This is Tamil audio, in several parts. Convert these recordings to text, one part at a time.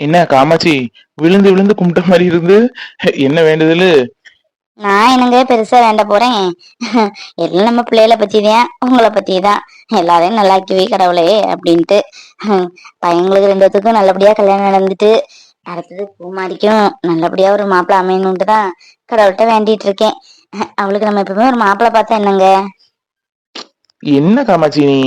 என்ன காமாட்சி விழுந்து விழுந்து கும்பிட்ட மாரி இருந்து என்ன வேண்டுதலு? நான் என்னங்க பெருசா வேண்ட போறேன்? எல்லாம் நம்ம பிள்ளைகளை பத்திதான் உங்களை பத்திதான். எல்லாரையும் நல்லாக்கி வை கடவுளே அப்படின்ட்டு. பையங்களுக்கு ரெண்டு பேத்துக்கும் நல்லபடியா கல்யாணம் நடந்துட்டு அடுத்தது பூமாரிக்கும் நல்லபடியா ஒரு மாப்பிள்ளை அமையணும்ட்டு தான் கடவுள்கிட்ட வேண்டிட்டு இருக்கேன். அவளுக்கு நம்ம எப்பவுமே ஒரு மாப்பிள்ளை பார்த்தா என்னங்க? என்ன காமாட்சி நீ?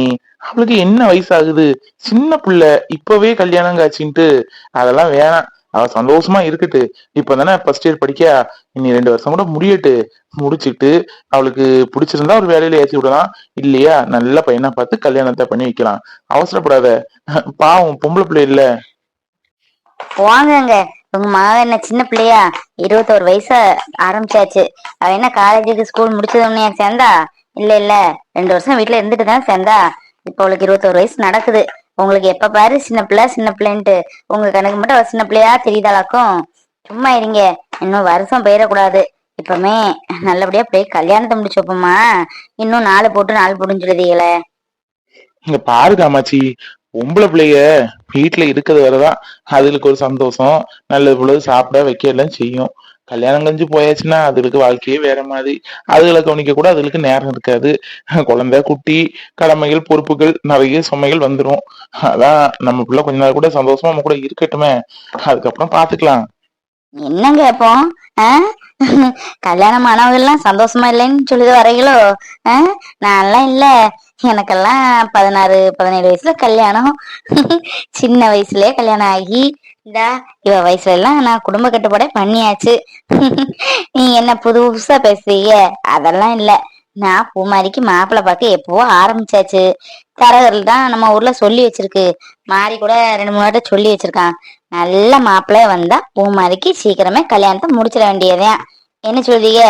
அவளுக்கு என்ன வயசாகுது? சின்ன புள்ள இப்பவே கல்யாணம் காய்ச்சின்ட்டு அதெல்லாம் வேணாம். அவ சந்தோஷமா இருக்கட்டு. இப்பதானே ஃபர்ஸ்ட் இயர் படிக்க இன்னி ரெண்டு வருஷம் கூட முடியட்டு. முடிச்சிட்டு அவளுக்கு பிடிச்சிருந்தா ஒரு வேலையில ஏற்றி விடலாம். இல்லையா? நல்ல பையனா பார்த்து கல்யாணத்தை பண்ணி வைக்கலாம். அவசரப்படாத. பாவம் பொம்பளை பிள்ளை இல்ல. வாங்கங்க உங்க மகன் என்ன சின்ன பிள்ளையா? இருபத்தோரு வயசா ஆரம்பிச்சாச்சு. அவ என்ன காலேஜுக்கு ஸ்கூல் முடிச்சதுன்னு சேர்ந்தா? இல்ல இல்ல. ரெண்டு வருஷம் வீட்டுல இருந்துட்டு தான் சேர்ந்தா? இப்ப அவளுக்கு இருபத்தோரு வயசு நடக்குது. உங்களுக்கு எப்ப பாரு சின்ன பிள்ளை சின்ன பிள்ளைன்ட்டு. உங்க கணக்கு மட்டும் அவ சின்ன பிள்ளையா தெரியுதாளாக்கும்? சும்மா இருங்க. இன்னும் வருஷம் போயிடக்கூடாது. இப்பமே நல்லபடியா போய் கல்யாணத்தை முடிச்சு வைப்போமா இன்னும் நாலு போட்டு நாலு போட்டுன்னு சொல்லுதீங்களே இங்க பாரு காமாச்சி பொம்பளை பிள்ளைய வீட்டுல இருக்கிறது வரைதான். அதுகளுக்கு ஒரு சந்தோஷம். நல்லது பொழுது சாப்பிட வைக்க எல்லாம் செய்யும். கல்யாணம் கழிஞ்சு போயாச்சுன்னா அதுகளுக்கு வாழ்க்கையே வேற மாதிரி. அதுகளை கவனிக்க கூட அதுகளுக்கு நேரம் இருக்காது. குழந்தை குட்டி கடமைகள் பொறுப்புகள் நிறைய சுமைகள் வந்துரும். அதான் நம்ம பிள்ளை கொஞ்ச நாள் கூட சந்தோஷமா நம்ம கூட இருக்கட்டுமே. அதுக்கப்புறம் பாத்துக்கலாம் என்னங்க இப்போ? கல்யாணம் ஆனவங்கெல்லாம் சந்தோஷமா இல்லைன்னு சொல்லிட்டு வரீங்களோ நான்லாம் இல்ல. எனக்கெல்லாம் பதினாறு பதினேழு வயசுல கல்யாணம். சின்ன வயசுலயே கல்யாணம் ஆகி இந்தா இவ வயசுல எல்லாம் நான் குடும்ப கட்டுப்பாடே பண்ணியாச்சு. நீ என்ன புதுசா பேசுறீங்க அதெல்லாம் இல்ல. நான் பூமாரிக்கு மாப்பிள்ளை பார்க்க எப்பவோ ஆரம்பிச்சாச்சு. தரகர்கள் தான் நம்ம ஊர்ல சொல்லி வச்சிருக்கு. மாறி கூட ரெண்டு மூணு வாட்டி சொல்லி வச்சிருக்கான். நல்ல மாப்பிள்ளை வந்தா பூமாரிக்கு சீக்கிரமே கல்யாணத்தை முடிச்சிட வேண்டியதுதான். என்ன சொல்றீங்க?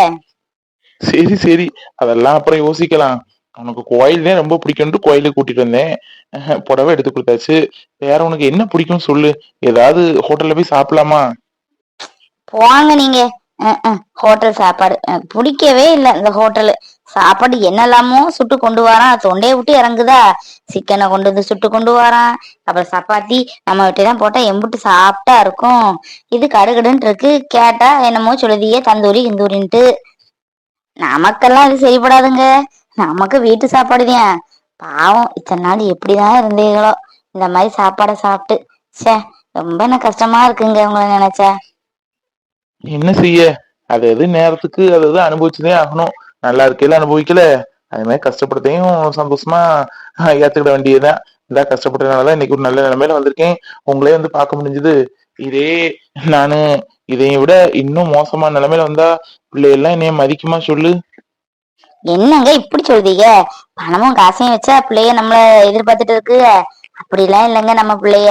சரி சரி. அதெல்லாம் அப்புறம் யோசிக்கலாம். உனக்கு கோயில் ரொம்ப பிடிக்கும்னு கோயிலுக்கு கூட்டிட்டு வந்தேன். புடவை எடுத்து கொடுத்தாச்சு. வேற உனக்கு என்ன பிடிக்கும் சொல்லு. ஏதாவது ஹோட்டல்ல போய் சாப்பிடலாமா? போங்க நீங்க. ஹோட்டல் சாப்பாடு. பிடிக்கவே இல்லை இந்த ஹோட்டலு. சாப்பாடு என்னெல்லாமோ சுட்டு கொண்டு வரான். தொண்டையை விட்டு இறங்குதா? சிக்கனை கொண்டு வந்து சுட்டு கொண்டு வரான். அப்புறம் சப்பாத்தி நம்ம வீட்டுலாம் போட்டா எம்புட்டு சாப்பிட்டா இருக்கும். இது கடுகடுன்னு இருக்கு. கேட்டா என்னமோ சொல்லுதியே தந்தூரி கிந்தூரின்ட்டு. நமக்கெல்லாம் இது சரிப்படாதுங்க. நமக்கு வீட்டு சாப்பாடுதான் பாவம் இத்தனை நாள் எப்படிதான் இருந்தீங்களோ இந்த மாதிரி சாப்பாடை சாப்பிட்டு சே ரொம்ப எனக்கு கஷ்டமா இருக்குங்க உங்களை நினைச்சா. என்ன செய்ய? அது எது நேரத்துக்கு அது எது அனுபவிச்சுதே ஆகணும். நல்லா இருக்கையில அனுபவிக்கல. அது மாதிரி கஷ்டப்படுத்தையும் சந்தோஷமா ஏத்துக்கிட வேண்டியதுதான். இந்த கஷ்டப்பட்டதுனாலதான் இன்னைக்கு ஒரு நல்ல நிலைமையில வந்திருக்கேன். உங்களே வந்து பார்க்க முடிஞ்சது. இதே நானு இதையும் விட இன்னும் மோசமான நிலைமையில வந்தா பிள்ளைகள்லாம் என்னைய மதிக்குமா சொல்லு. என்னங்க இப்படி சொல்றீங்க? பணமும் காசையும் வச்சா பிள்ளைய நம்மள எதிர்பார்த்துட்டு இருக்கு. அப்படிலாம் இல்லைங்க நம்ம பிள்ளைய.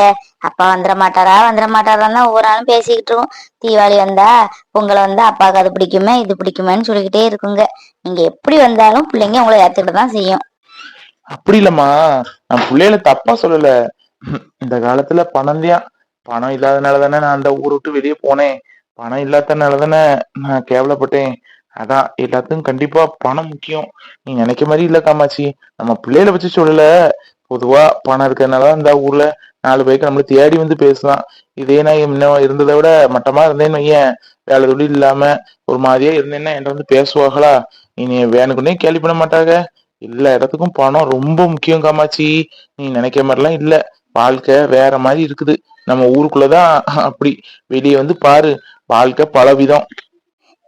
அப்பா வந்துட மாட்டாரா? வந்துட மாட்டாரான்னு ஒவ்வொரு நாளும் பேசிக்கிட்டு இருக்கோம் தீபாவளி வந்தா பொங்கல் வந்தா அப்பாவுக்கு அது பிடிக்குமே இது பிடிக்குமேன்னு சொல்லிக்கிட்டே இருக்குங்க. நீங்க எப்படி வந்தாலும் பிள்ளைங்க உங்களை ஏத்துக்கிட்டு தான் செய்யும். அப்படி இல்லம்மா. நான் பிள்ளைகள தப்பா சொல்லல. இந்த காலத்துல பணம் தான். பணம் இல்லாதனால தானே நான் அந்த ஊரு விட்டு வெளியே போனேன். பணம் இல்லாதனால தானே நான் கேவலப்பட்டேன். அதான் எல்லாத்துக்கும் கண்டிப்பா பணம் முக்கியம். நீ நினைக்க மாதிரி இல்ல காமாட்சி. நம்ம பிள்ளைகளை வச்சு சொல்லல. பொதுவா பணம் இருக்கிறதுனால இந்த ஊர்ல நாலு பேருக்கு நம்மள தேடி வந்து பேசலாம். இதே நான் இன்னும் இருந்ததை விட மட்டமா இருந்தேன்னு ஏன் வேலை தொழில் இல்லாம ஒரு மாதிரியா இருந்தேன்னா என்கிட்ட வந்து பேசுவாங்களா? நீ வேணுக்குன்னே கேள்வி பண்ண மாட்டாங்க. எல்லா இடத்துக்கும் பணம் ரொம்ப முக்கியம் காமாச்சி நீ நினைக்கிற மாதிரிலாம் இல்ல. வாழ்க்கை வேற மாதிரி இருக்குது. நம்ம ஊருக்குள்ளதான் அப்படி. வெளியே வந்து பாரு. வாழ்க்கை பல விதம்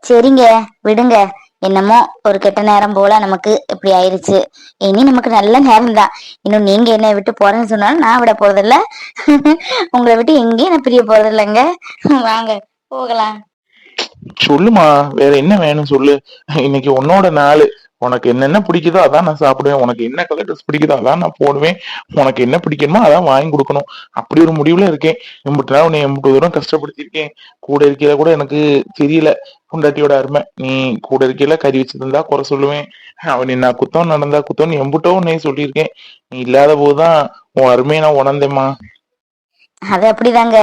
சரிங்க விடுங்க. என்னமோ ஒரு கெட்ட நேரம் போல நமக்கு இப்படி ஆயிருச்சு. இனி நமக்கு நல்ல நேரம் தான். இன்னும் நீங்க என்னை விட்டு போறேன்னு சொன்னாலும் நான் விட போறதில்ல. உங்களை விட்டு எங்கேயும் நான் பிரிய போறதில்லைங்க. வாங்க போகலாம். சொல்லுமா வேற என்ன வேணும் சொல்லு. இன்னைக்கு உன்னோட நாள். உனக்கு என்னென்ன பிடிக்குதோ அதான் நான் சாப்பிடுவேன். உனக்கு என்ன கலர் ட்ரெஸ் பிடிக்குதோ அதான் நான் போடுவேன். உனக்கு என்ன பிடிக்கணுமோ அதான் வாங்கி கொடுக்கணும். அப்படி ஒரு முடிவுல இருக்கேன். எம்பிட்டு நாள் உன்னை எம்பிட்டு தூரம் கஷ்டப்படுத்திருக்கேன் கூட இருக்கையில கூட எனக்கு தெரியல. பொண்டாட்டியோட அருமை. நீ கூட இருக்கையில கறி வச்சிருந்தா குறை சொல்லுவேன். அவன் என்ன குத்தம் நடந்தா குத்தம் எம்பிட்டோ உன்னை சொல்லியிருக்கேன். நீ இல்லாத போதுதான் உன் அருமையை நான் உணர்ந்தேம்மா. அது அப்படிதாங்க.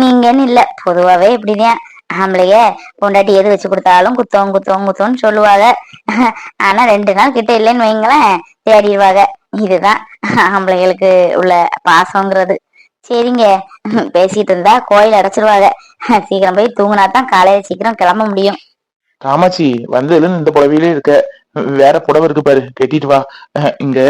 நீங்கன்னு இல்ல. பொதுவாவே இப்படிதான். ஆம்பளைய பொண்டாட்டி எது வச்சு கொடுத்தாலும் குத்தோம் குத்தோம் குத்தோம்னு சொல்லுவாங்க. ஆனா ரெண்டு நாள் கிட்ட இல்லைன்னு வைங்களேன் தேடிடுவாங்க. இதுதான் ஆம்பளைகளுக்கு உள்ள பாசங்கிறது சரிங்க. பேசிட்டு இருந்தா கோயில் அடைச்சிருவாங்க. சீக்கிரம் போய் தூங்கினா தான் காலையில சீக்கிரம் கிளம்ப முடியும். காமாட்சி வந்ததுல இந்த புடவையிலே இருக்க. வேற புடவை இருக்கு பாரு கட்டிட்டு வா. இங்க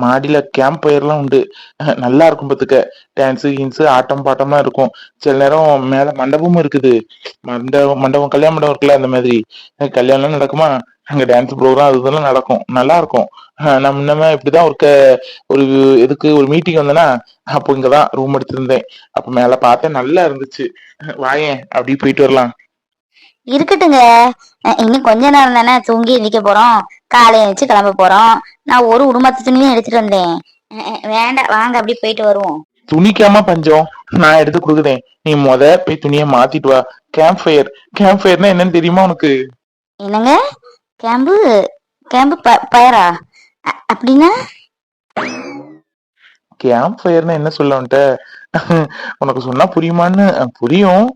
மாடியில கேம்ப் ஃபயர்லாம் உண்டு. நல்லா இருக்கும் பாத்துக்க. டான்ஸ் கீன்ஸ் ஆட்டம் பாட்டம்லாம் இருக்கும். சில நேரம் மேல மண்டபமும் இருக்குது. மண்டபம் மண்டபம் கல்யாண மண்டபம் இருக்குல்ல அந்த மாதிரி. கல்யாணம் நடக்குமா? அங்க டான்ஸ் ப்ரோக்ராம் அது இதெல்லாம் நடக்கும். நல்லா இருக்கும். அஹ், நான் முன்னமே இப்படிதான் ஒரு க- ஒரு இதுக்கு ஒரு மீட்டிங் வந்தேன்னா அப்போ இங்கதான் ரூம் எடுத்திருந்தேன். அப்ப மேல பார்த்தேன் நல்லா இருந்துச்சு. வாயேன் அப்படி போயிட்டு வரலாம். இருக்கட்டுங்க இன்னும் கொஞ்ச நேரம் தானே தூங்கி எந்திக்க போறோம். காலையில எழுந்துச்சு கிளம்ப போறோம். நான் ஒரு உடுமத்து துணியும் எடுத்துட்டு வந்தேன். வேண்டாம் வாங்க அப்படி போயிட்டு வருவோம். துணிக்காம பஞ்சம். நான் எடுத்து கொடுக்குறேன். நீ முத போய் துணியை மாத்திட்டு வா. கேம்ப் ஃபயர் கேம்ப் ஃபயர்னா என்னன்னு தெரியுமா உனக்கு? என்னங்க? கேம்பு கேம்பு பயரா? அப்படின்னா? கேம்ப் ஃபயர்னா என்ன சொல்ல வந்துட்ட உனக்கு சொன்னா புரியுமான்னு புரியும்.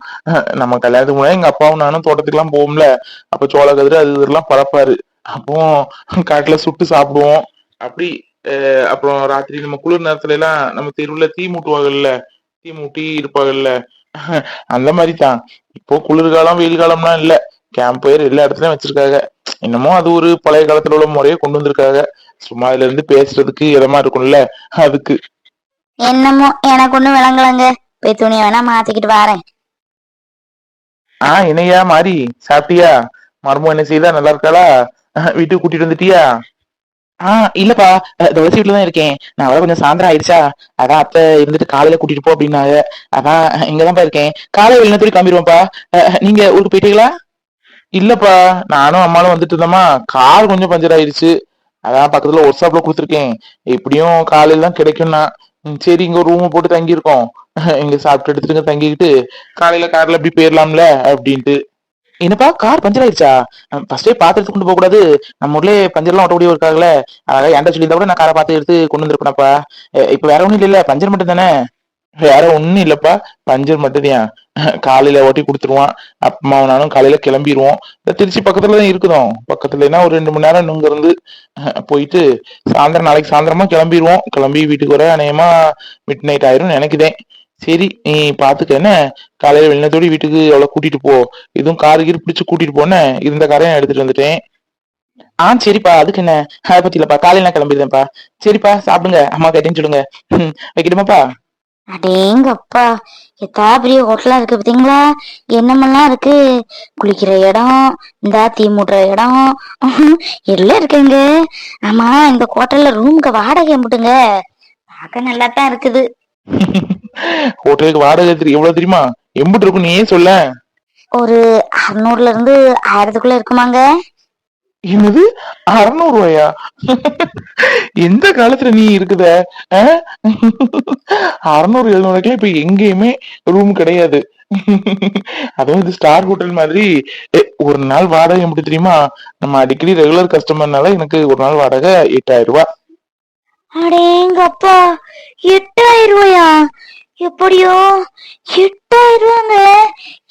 நம்ம கல்யாணத்துக்கு முன்னாடி எங்க அப்பாவும் நானும் தோட்டத்துக்குலாம் போவோம்ல. அப்ப சோள கதிர அது இதெல்லாம் பறப்பாரு. அப்போ காட்டுல சுட்டு சாப்பிடுவோம். அப்படி அப்புறம் ராத்திரி நம்ம குளிர் நேரத்துல எல்லாம் நம்ம தெருவுல தீ மூட்டுவாங்கல்ல தீ மூட்டி இருப்பாங்கல்ல. அந்த மாதிரி தான் இப்போ குளிர்காலம் வெயில் காலம்லாம் இல்ல. கேம்ப் ஃபயர் எல்லா இடத்துலயும் வச்சிருக்காங்க. என்னமோ அது ஒரு பழைய காலத்துல உள்ள முறையை கொண்டு வந்திருக்காங்க. சும்மா இதுல இருந்து பேசுறதுக்கு இதமா இருக்கும்ல அதுக்கு. என்னமோ எனக்கு ஒண்ணும் விளங்கலங்க. போய் துணியை வேணா மாத்திக்கிட்டு வரேன். ஆ என்னையா மாறி? சாப்பிட்டியா? மர்மம் என்ன செய்தா? நல்லா இருக்காளா? வீட்டுக்கு கூட்டிட்டு வந்துட்டியா? ஆ இல்லப்பா. துளசி வீட்டுல தான் இருக்கேன். நான் வர கொஞ்சம் சாயந்தரம் ஆயிடுச்சா? அதான் அத்தை இருந்துட்டு காலையில கூட்டிட்டு போ அப்படின்னாங்க. அதான் இங்கதான்ப்பா இருக்கேன். காலை வெளிநத்தூரி கிளம்பிடுவோம்ப்பா. அஹ், நீங்க ஊருக்கு போயிட்டீங்களா? இல்லப்பா நானும் அம்மாவும் வந்துட்டு இருந்தோமா கார் கொஞ்சம் பஞ்சர் ஆயிடுச்சு அதான் பக்கத்துல ஒர்க் ஷாப்ல கொடுத்துருக்கேன். எப்படியும் காலையில தான் கிடைக்கும்னா ம், சரி இங்க ஒரு ரூம் போட்டு தங்கியிருக்கோம். இங்க சாப்பிட்டு எடுத்துட்டு தங்கிக்கிட்டு காலையில கார்ல அப்படி போயிடலாம்ல அப்படின்ட்டு. என்னப்பா கார் பஞ்சர் ஆயிடுச்சா ஃபர்ஸ்டே பார்த்து எடுத்து கொண்டு போகக்கூடாது. நம்ம ஊர்லயே பஞ்சர்லாம் ஓட்டக்கூடிய இருக்காங்களே அதாவது என்கிட்ட சொல்லியிருந்தா கூட நான் காரை பார்த்து எடுத்து கொண்டு வந்திருப்பேனப்பா. இப்போ இப்ப வேற ஒண்ணும் இல்லைல்ல பஞ்சர் மட்டும் தானே வேற ஒண்ணும் இல்லப்பா. பஞ்சர் மட்டும்தான் காலையில ஓட்டி கொடுத்துருவான். அப்பமா நானும் காலையில கிளம்பிடுவோம் இந்த திருச்சி பக்கத்துல தான் இருக்குதோம். பக்கத்துலனா ஒரு ரெண்டு மணி நேரம் இங்க இருந்து போயிட்டு சாயந்தரம் நாளைக்கு சாயந்தரமா கிளம்பிடுவோம் கிளம்பி வீட்டுக்கு வர அநேகமா மிட் நைட் ஆயிரும் நினைக்குதேன் சரி நீ பாத்துக்க என்ன? காலையில வெளிநத்தோடி வீட்டுக்கு அவ்வளவு கூட்டிட்டு போ. எதுவும் கார் கீர் பிடிச்சு கூட்டிட்டு போனேன் இருந்த காரையும் எடுத்துட்டு வந்துட்டேன். ஆ சரிப்பா. அதுக்கு என்ன? அதை பத்தி இல்லப்பா காலையில நான் சரிப்பா சாப்பிடுங்க. அம்மா கேட்டேன்னு சொல்லுங்க. ம், வைக்கட்டுமாப்பா? அடேங்கப்பா எத்தா பெரிய ஹோட்டலா இருக்கு பாத்தீங்களா? என்னமெல்லாம் இருக்கு? குளிக்கிற இடம் இந்த தீ மூட்டுற இடம் எல்லாம் இருக்குங்க. ஆமா இந்த ஹோட்டல்ல ரூமுக்கு வாடகை எம்பிட்டுங்க. பார்க்க நல்லா தான் இருக்குது. ஹோட்டலுக்கு வாடகை தெரி- எவ்வளவு தெரியுமா? எம்பிட்டு இருக்கும் நீயே சொல்ல? ஒரு அறுநூறுல இருந்து ஆயிரத்துக்குள்ள இருக்குமாங்க. என்னது? அறுநூறு ரூபாயா எந்த காலத்துல நீ இருக்குத? அறுநூறு எழுநூறுக்கெல்லாம் இப்ப எங்கேயுமே ரூம் கிடையாது. அதுவும் இது ஸ்டார் ஹோட்டல் மாதிரி ஒரு நாள் வாடகை எப்படி தெரியுமா? நம்ம அடிக்கடி ரெகுலர் கஸ்டமர்னால எனக்கு ஒரு நாள் வாடகை எட்டாயிரம் ரூபாய். அடேங்கப்பா எட்டாயிரம் ரூபாயா? எப்படியோ எட்டாயிரம்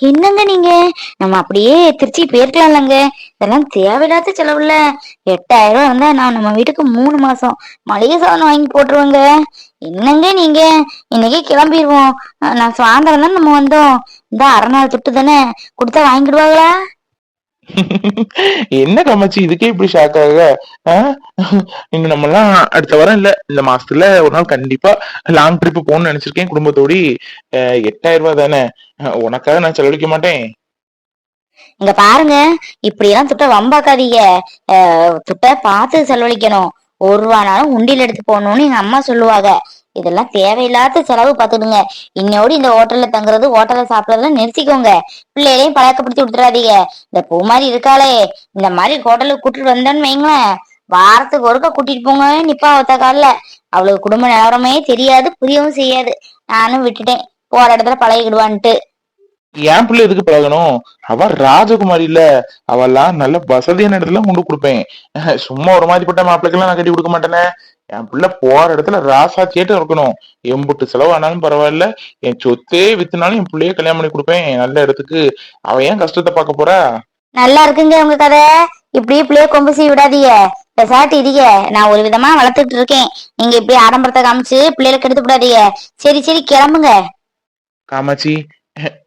என்னங்க நீங்க? நம்ம அப்படியே திருச்சி போயிருக்கலாம்லங்க. இதெல்லாம் தேவையில்லாத செலவுல எட்டாயிரம் ரூபாய் இருந்தா நான் நம்ம வீட்டுக்கு மூணு மாசம் மளிகை சாதனம் வாங்கி போட்டுருவோங்க. என்னங்க நீங்க? இன்னைக்கே கிளம்பிடுவோம் நான் சாயந்தரம் தான் நம்ம வந்தோம். இந்த அரை நாள் துட்டு தானே கொடுத்தா வாங்கிடுவாங்களா? என்ன கமாச்சி இதுக்கே இப்படி ஷாக் ஆக இன்னும் நம்ம எல்லாம் அடுத்த வாரம் இல்ல இந்த மாசத்துல ஒரு நாள் கண்டிப்பா லாங் ட்ரிப் போகணும்னு நினைச்சிருக்கேன் குடும்பத்தோடி. அஹ், எட்டாயிரம் ரூபாய் தானே. உனக்காக நான் செலவழிக்க மாட்டேன். இங்க பாருங்க இப்படி எல்லாம் துட்ட வம்பாக்காதீங்க. துட்ட பார்த்து செலவழிக்கணும். ஒரு ரூபானாலும் உண்டியில எடுத்து போகணும்னு எங்க அம்மா சொல்லுவாங்க. இதெல்லாம் தேவையில்லாத செலவு பார்த்துடுங்க. இன்னோடு இந்த ஹோட்டல்ல தங்குறது ஹோட்டல்ல சாப்பிடறதுலாம் நிறுத்திக்கோங்க. பிள்ளைகளையும் பழக்கப்படுத்தி விட்டுறாதீங்க இந்த பூ மாதிரி இருக்காளே. இந்த மாதிரி ஹோட்டலுக்கு கூட்டிட்டு வந்தேன்னு வைங்களேன். வாரத்துக்கு ஒருக்கா கூட்டிட்டு போங்க நிப்பா ஒத்த கால்ல. அவளுக்கு குடும்ப நிலவரமே தெரியாது புரியவும் செய்யாது. நானும் விட்டுட்டேன். போற இடத்துல பழகிடுவான்ட்டு. என் பிள்ளை எதுக்கு பழகணும்? அவ ராஜகுமாரி இல்ல. அவெல்லாம் நல்ல வசதியான இடத்துல கொண்டு கொடுப்பேன். சும்மா ஒரு மாதிரி பட்ட மாப்பிள்ளைக்கெல்லாம் நான் கட்டி கொடுக்க மாட்டேனே. என் பிள்ளை போற இடத்துல ராசாத்தியேட்டு இருக்கணும். எம்புட்டு செலவு ஆனாலும் பரவாயில்ல. என் சொத்தே வித்துனாலும் என் பிள்ளைய கல்யாணம் பண்ணி கொடுப்பேன். நல்ல இடத்துக்கு. அவ ஏன் கஷ்டத்தை பார்க்க போறா? நல்லா இருக்குங்க உங்க கதை. இப்படியே பிள்ளைய கொம்பு செய்ய விடாதீங்க. பெசாட்டு இருங்க நான் ஒரு விதமா வளர்த்துட்டு இருக்கேன். நீங்க இப்படி ஆடம்பரத்தை காமிச்சு பிள்ளைகளுக்கு எடுத்து விடாதீங்க சரி சரி கிளம்புங்க. காமாட்சி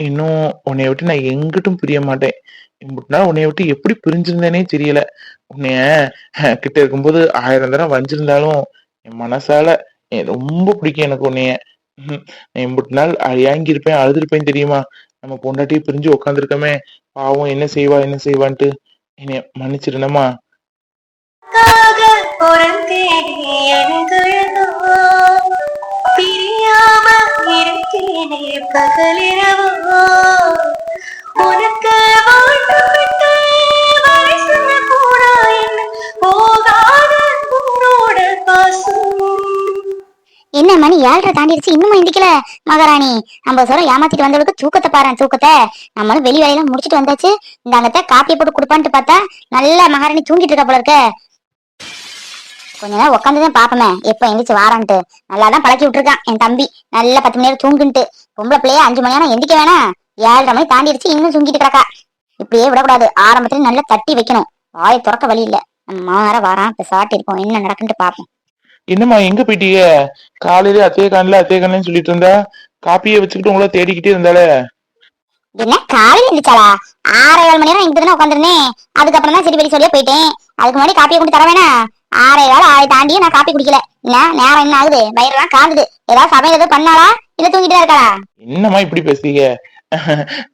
இன்னும் உன்னைய விட்டு நான் எங்கிட்டும் பிரிய மாட்டேன். இப்படினா உன்னைய விட்டு எப்படி பிரிஞ்சிருந்தேனே தெரியல. உன்னைய கிட்ட இருக்கும்போது ஆயிரம் தடவை வஞ்சிருந்தாலும் என் மனசால ரொம்ப பிடிக்கும் எனக்கு உன்னைய. எம்பிட்டு நான் நாள் ஏங்கி இருப்பேன் அழுதுருப்பேன் தெரியுமா? நம்ம பொண்டாட்டியை பிரிஞ்சு உட்காந்துருக்கமே பாவம் என்ன செய்வா என்ன செய்வான்ட்டு. என்னைய மன்னிச்சிருந்தமா பிரியாம இருக்கேனே பகலிரவோ உனக்கு என்ன மணி ஏழரை தாண்டிடுச்சு இன்னும் எந்திக்கல? மகாராணி ஐம்பது சவரம் ஏமாத்திட்டு வந்தவளுக்கு தூக்கத்தை பாரு தூக்கத்தை. நம்மளும் வெளி வேலையெல்லாம் முடிச்சிட்டு வந்தாச்சு. இந்த அங்கத்தை காப்பி போட்டு கொடுப்பான்ட்டு பார்த்தா நல்லா மகாராணி தூங்கிட்டு இருக்க போல இருக்க. கொஞ்ச நேரம் உட்காந்துதான் பாப்பமே எப்ப எந்திரிச்சு வாரான்ட்டு. நல்லா தான் பழக்கி விட்டுருக்கான் என் தம்பி. நல்ல பத்து மணி நேரம் தூங்குன்ட்டு. பொம்பளை பிள்ளைய அஞ்சு மணி நேரம் எந்திக்க வேணாம். ஏழரை மணி தாண்டிடுச்சு இன்னும் தூங்கிட்டு கிடக்கா. இப்படியே விடக்கூடாது. ஆரம்பத்துல நல்லா தட்டி வைக்கணும். வாயை திறக்க வழி இல்ல. நம்ம மாற வாரான் இப்ப சாட்டி இருப்போம். என்ன நடக்குன்ட்டு பாப்போம் என்னம்மா எங்க போயிட்டீங்க? காலையில அத்தைய காணல அத்தைய காணலன்னு சொல்லிட்டு இருந்தா காப்பியை வச்சுக்கிட்டு உங்கள தேடிக்கிட்டே இருந்தாலே என்ன காலையில இருந்துச்சாளா ஆறு ஏழு மணி நேரம் இங்க தானே உட்காந்துருந்தேன் அதுக்கப்புறம் தான் சரி வெளி சொல்லியே போயிட்டேன். அதுக்கு முன்னாடி காப்பியை கொண்டு தர வேணா ஆறே காலம் ஆறு தாண்டியும் நான் காப்பி குடிக்கல. என்ன நேரம் என்ன ஆகுது? வயிறுலாம் காந்துது ஏதாவது சமையல் எதுவும் பண்ணாளா? இல்ல தூங்கிட்டு இருக்காளா? என்னம்மா இப்படி பேசுறீங்க?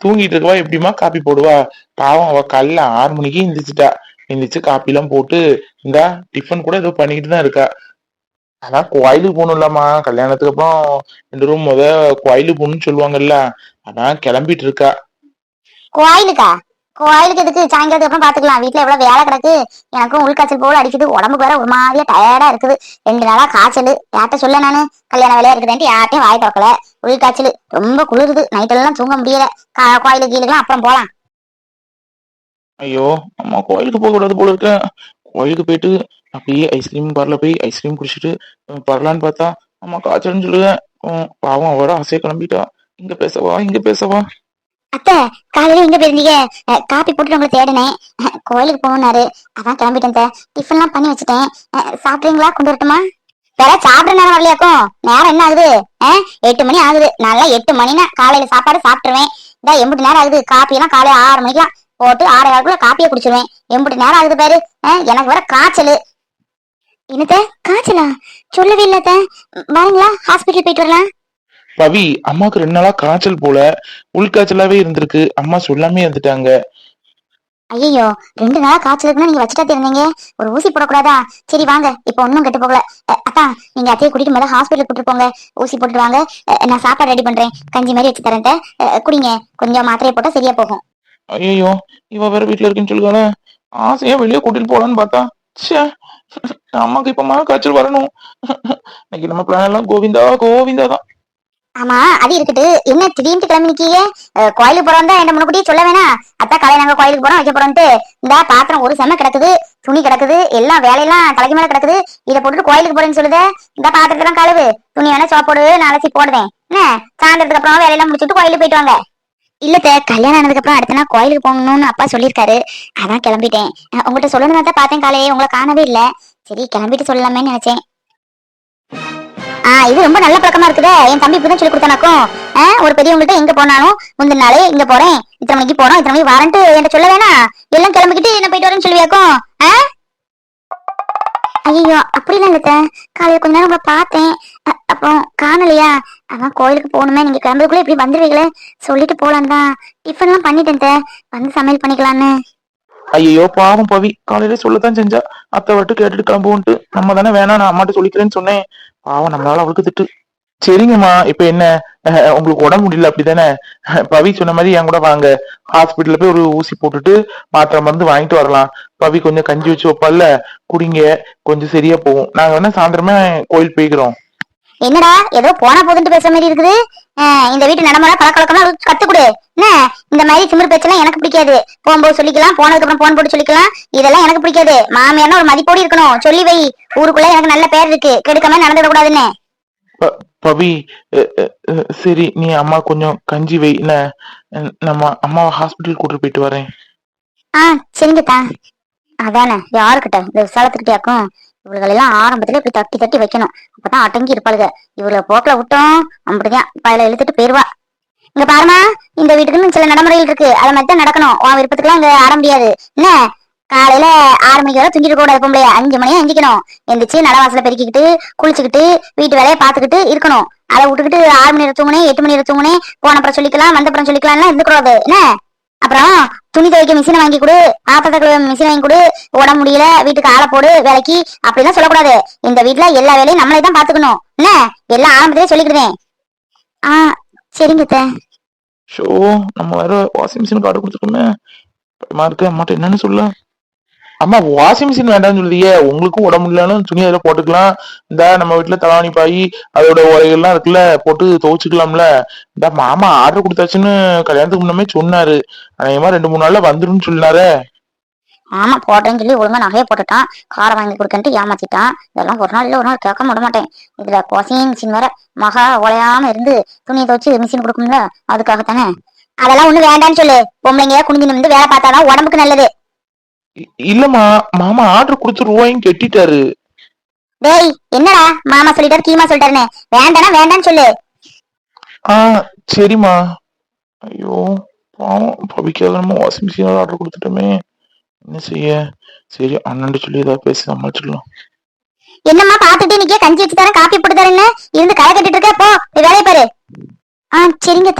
தூங்கிட்டு இருக்கவா? எப்படிம்மா காப்பி போடுவா? பாவம் அவ காலைல ஆறு மணிக்கு எந்திரிச்சிட்டா. எந்திரிச்சு காப்பி எல்லாம் போட்டு இந்தா டிஃபன் கூட ஏதோ பண்ணிக்கிட்டு தான் இருக்கா. அதான் கோயிலுக்கு போகணும்லம்மா. கல்யாணத்துக்கு அப்புறம் ரெண்டு ரூம் முத கோயிலுக்கு போகணும்னு சொல்லுவாங்கல்ல. அதான் கிளம்பிட்டு இருக்கா. கோயிலுக்கா? கோயிலுக்கு எதுக்கு? சாயங்காலத்துக்கு அப்புறம் பாத்துக்கலாம். வீட்டுல எவ்வளவு வேலை கிடக்கு? எனக்கும் உள்காய்ச்சல் போல அடிக்குது. உடம்புக்கு வேற ஒரு மாதிரியா டயர்டா இருக்குது. ரெண்டு நாளா காய்ச்சல். யார்கிட்ட சொல்ல நானு? கல்யாண வேலையா இருக்குதுன்ட்டு யார்ட்டையும் வாய் திறக்கல. உள்காய்ச்சல் ரொம்ப குளிருது. நைட் எல்லாம் தூங்க முடியல. கா- கோயிலுக்கு கீழுக்கெல்லாம் அப்புறம் போலாம். ஐயோ அம்மா கோயிலுக்கு போக கூடாது போல இருக்க. கோயிலுக்கு போயிட்டு அப்படியே ஐஸ்கிரீம் பார்ல போய் ஐஸ்கிரீம் குடிச்சிட்டு பரலான்னு பார்த்தா அம்மா காய்ச்சல்னு சொல்லுவேன் பாவம் அவட ஆசையை கிளம்பிட்டா. இங்க பேசவா இங்க பேசவா? அத்தை காலையில எங்க போயிருந்தீங்க? காப்பி போட்டு உங்களை தேடினேன். கோயிலுக்கு போகணாரு அதான் கிளம்பிட்டேன் டிஃபன்லாம் பண்ணி வச்சுட்டேன். சாப்பிட்றீங்களா? கொண்டு வரட்டுமா? வேற சாப்பிட நேரம் வரலையாக்கும்? நேரம் என்ன ஆகுது? எட்டு மணி ஆகுது. நல்லா எட்டு மணினா காலையில சாப்பாடு சாப்பிட்டுருவேன். இந்த எம்பிட்டு நேரம் ஆகுது. காப்பி எல்லாம் காலையில ஆறு மணிக்கெல்லாம் போட்டு ஆறு காலக்குள்ள காப்பியை குடிச்சிருவேன். எம்பிட்டு நேரம் ஆகுது பாரு. எனக்கு வர காய்ச்சல். என்னத்த? காய்ச்சலா? சொல்லவே இல்லத்த அத்தை. ஹாஸ்பிட்டல் போயிட்டு வரலாம்? பவி அம்மாக்கு ரெண்டு நாளா காய்ச்சல் போல. உள்காய்ச்சலாவே இருந்திருக்கு. அம்மா சொல்லாமே இருந்துட்டாங்க. ஐயோ ரெண்டு நாளா காய்ச்சல் இருக்குன்னா நீங்க வச்சுட்டா தெரிஞ்சீங்க ஒரு ஊசி போடக்கூடாதா? சரி வாங்க. இப்போ ஒன்றும் கெட்டு போகல. அஹ், அத்தா நீங்க அத்தையை கூட்டிட்டு முதல்ல ஹாஸ்பிட்டல் கூட்டிட்டு போங்க. ஊசி போட்டுட்டு வாங்க. அஹ், நான் சாப்பாடு ரெடி பண்றேன். கஞ்சி மாதிரி வச்சு தரேன் அத்தை. அஹ், குடிங்க. கொஞ்சம் மாத்திரையை போட்டா சரியா போகும். ஐயோ இவ வேற வீட்டுல இருக்குன்னு சொல்லுவாள ஆசையா வெளியே கூட்டிட்டு போலான்னு பார்த்தா. ச்சே அம்மாக்கு இப்ப மழை காய்ச்சல் வரணும். இன்னைக்கு நம்ம பிளான் எல்லாம் கோவிந்தா கோவிந்தா தான். ஆமா அது இருக்கட்டு என்ன திடீர்னு கிளம்பி நிக்கீங்க? கோயிலுக்கு போறோம் தான் என்ன முன்னாடியே சொல்ல வேணாம் அத்தா காலையில நாங்க கோயிலுக்கு போறோம் வைக்க போறோம்ட்டு. இந்த பாத்திரம் ஒரு செம கிடக்குது. துணி கிடக்குது. எல்லாம் வேலையெல்லாம் தலைக்கு மேல கிடக்குது. இதை போட்டுட்டு கோயிலுக்கு போறேன்னு சொல்லுதே? இந்த பாத்திரத்தெல்லாம் கழுவு. துணி வேணா சோப்போடு நான் அலசி போடுவேன் என்ன? சாயந்தரத்துக்கு அப்புறம் வேலையெல்லாம் முடிச்சுட்டு கோயிலுக்கு போயிட்டு வாங்க. இல்லத்த கல்யாணம் ஆனதுக்கு அப்புறம் அடுத்த நாள் கோயிலுக்கு போகணும்னு அப்பா சொல்லியிருக்காரு. அதான் கிளம்பிட்டேன். உங்ககிட்ட சொல்லணும் தான் பார்த்தேன் காலையே உங்களை காணவே இல்லை. சரி கிளம்பிட்டு சொல்லலாமேன்னு நினைச்சேன். இது ரொம்ப நல்ல பழக்கமா இருக்குதே. என் தம்பி இப்பதான் சொல்லி கொடுத்தானாக்கும். ஒரு பெரியவங்கள்ட்ட எங்க போனாலும் முந்தின நாளே இங்க போறேன். இத்தனை மணிக்கு போறோம் இத்தனை மணிக்கு வரன்ட்டு என்கிட்ட சொல்ல வேணாம். எல்லாம் கிளம்பிக்கிட்டு என்ன போயிட்டு வரேன்னு சொல்லுவியாக்கும். ஐயோ அப்படிலாம் இல்லத்த. காலையில கொஞ்ச நேரம் உங்களை பார்த்தேன். அப்புறம் காணலையா? அதான் கோயிலுக்கு போகணுமே. நீங்க கிளம்புறதுக்குள்ள இப்படி வந்துருவீங்களே. சொல்லிட்டு போலான் தான் டிஃபன் எல்லாம் பண்ணிட்டேன் வந்து சமையல் பண்ணிக்கலான்னு. ஐயோ பாவம் பவி. காலையில சொல்லத்தான் செஞ்சா. அத்தை விட்டு கேட்டுட்டு கிளம்புவோன்ட்டு. நம்ம தானே வேணாம் நான் அம்மாட்ட சொல்லிக்கிறேன்னு சொன்னேன். பாவம் நம்மளால அவளுக்கு திட்டு. சரிங்கம்மா இப்ப என்ன? உங்களுக்கு உடம்பு முடியல அப்படிதானே? பவி சொன்ன மாதிரி என் கூட வாங்க. ஹாஸ்பிட்டல்ல போய் ஒரு ஊசி போட்டுட்டு மாத்திரை மருந்து வாங்கிட்டு வரலாம். பவி கொஞ்சம் கஞ்சி வச்சு வைப்பால குடிங்க கொஞ்சம் சரியா போகும். நாங்க வேணா சாயந்தரமே கோயில் போய்க்கிறோம். என்னடா ஏதோ போன போதுன்ட்டு பேசுற மாதிரி இருக்குது. இந்த வீட்டு நடைமுறை பழக்கவழக்கமா அவளுக்கு கத்து கொடு என்ன? இந்த மாதிரி திமிர் பேச்செல்லாம் எனக்கு பிடிக்காது. போகும்போது சொல்லிக்கலாம் போனதுக்கு அப்புறம் போன் போட்டு சொல்லிக்கலாம். இதெல்லாம் எனக்கு பிடிக்காது. மாமியார்னா ஒரு மதிப்போடு இருக்கணும். சொல்லி வை. ஊருக்குள்ள எனக்கு நல்ல பேர் இருக்கு. கெடுக்காம நடந்துட கூடாதுன்னு. ப- பவி சரி நீ அம்மா கொஞ்சம் கஞ்சி வை. நம்ம அம்மாவை ஹாஸ்பிட்டல் கூட்டிட்டு போயிட்டு வரேன். ஆ சரிங்கத்தா அதானே. யாருக்கிட்ட? இந்த விசாலத்துக்கிட்டயாக்கும். இவர்களெல்லாம் ஆரம்பத்துல இப்படி தட்டி தட்டி வைக்கணும். அப்பதான் அடங்கி இருப்பாளுக. இவளை போக்குல விட்டோம். அப்படிதான் பயில இழுத்துட்டு போயிருவா. இங்க பாருமா இந்த வீட்டுக்குன்னு சில நடைமுறைகள் இருக்கு. அதை மாதிரி தான் நடக்கணும். உன் விருப்பத்துக்குலாம் இங்க ஆட முடியாது. என்ன? காலையில ஆறு மணிக்கு வரை தூங்கிட்டு கூடாது பொம்பளைய. அஞ்சு மணியா எந்திக்கணும். எந்திரிச்சு நடவாசல பெருக்கிக்கிட்டு குளிச்சுக்கிட்டு வீட்டு வேலையை பார்த்துக்கிட்டு இருக்கணும். அதை விட்டுக்கிட்டு ஆறு மணி தூங்குனே எட்டு மணி தூங்குனே போன அப்புறம் சொல்லிக்கலாம் வந்த அப்புறம் சொல்லிக்கலாம்லாம் இருந்துக்கூடாது. என்ன? அப்புறம் துணி துவைக்க மிஷின் வாங்கி கொடு பாத்திரத்தை கழுவ மிஷின் வாங்கி கொடு உடம்பு முடியல வீட்டுக்கு ஆளை போடு வேலைக்கு அப்படிலாம் சொல்லக்கூடாது. இந்த வீட்டுல எல்லா வேலையும் நம்மளே தான் பாத்துக்கணும் என்ன? எல்லாம் ஆரம்பத்திலே சொல்லிக்கிறேன் ஆ சரிங்க ஷோ நம்ம வேற வாஷிங் மிஷினுக்கு ஆர்டர் கொடுத்துருக்கோமே பயமா இருக்கு அம்மாட்ட என்னன்னு சொல்ல. அம்மா வாஷிங் மிஷின் வேண்டாம்னு சொல்லியே உங்களுக்கும் உடம்பு இல்லைன்னு துணி அதில் போட்டுக்கலாம். இந்த நம்ம வீட்டுல தலாணி பாய் அதோட உரைகள்லாம் இருக்குல்ல போட்டு துவைச்சுக்கலாம்ல. இந்த மாமா ஆர்டர் கொடுத்தாச்சுன்னு கல்யாணத்துக்கு முன்னமே சொன்னாரு. அநேகமா ரெண்டு மூணு நாள்ல வந்துருன்னு சொன்னாரே. ஆமா போட்டேன்னு சொல்லி ஒழுங்கா நகையை போட்டுட்டான். காரை வாங்கி கொடுக்கன்ட்டு ஏமாத்திட்டான். இதெல்லாம் ஒரு நாள் இல்ல ஒரு நாள் கேட்க விட மாட்டேன். இதுல வாஷிங் மிஷின் வேற மகா உழையாம இருந்து துணியை துவச்சி மிஷின் கொடுக்கும்ல அதுக்காகத்தானே? அதெல்லாம் ஒண்ணு வேண்டாம்னு சொல்லு. பொம்பளைங்க குனிஞ்சு நிமிந்து வேலை பார்த்தாதான் உடம்புக்கு நல்லது. இல்லம்மா மாமா ஆர்டர் கொடுத்து ரூபாயும் கெட்டிட்டாரு. டேய் என்னடா? மாமா சொல்லிட்டாரு கீமா சொல்லிட்டாருன்னு. வேண்டானா வேண்டாம்னு சொல்லு. ஆ சரிம்மா. ஐயோ பாவம். பவிக்காக நம்ம வாஷிங் மிஷின் ஆர்டர் கொடுத்துட்டோமே. என்ன செய்ய? சரி அண்ணன் சொல்லி ஏதாவது பேசி சமாளிச்சிடலாம். என்னம்மா பாத்துட்டு நிக்க கஞ்சி வச்சு தரேன் காப்பி போட்டு தரேன்னு. இருந்து களை கட்டிட்டு இருக்க போ. வேலையை பாரு. ஆ சரிங்க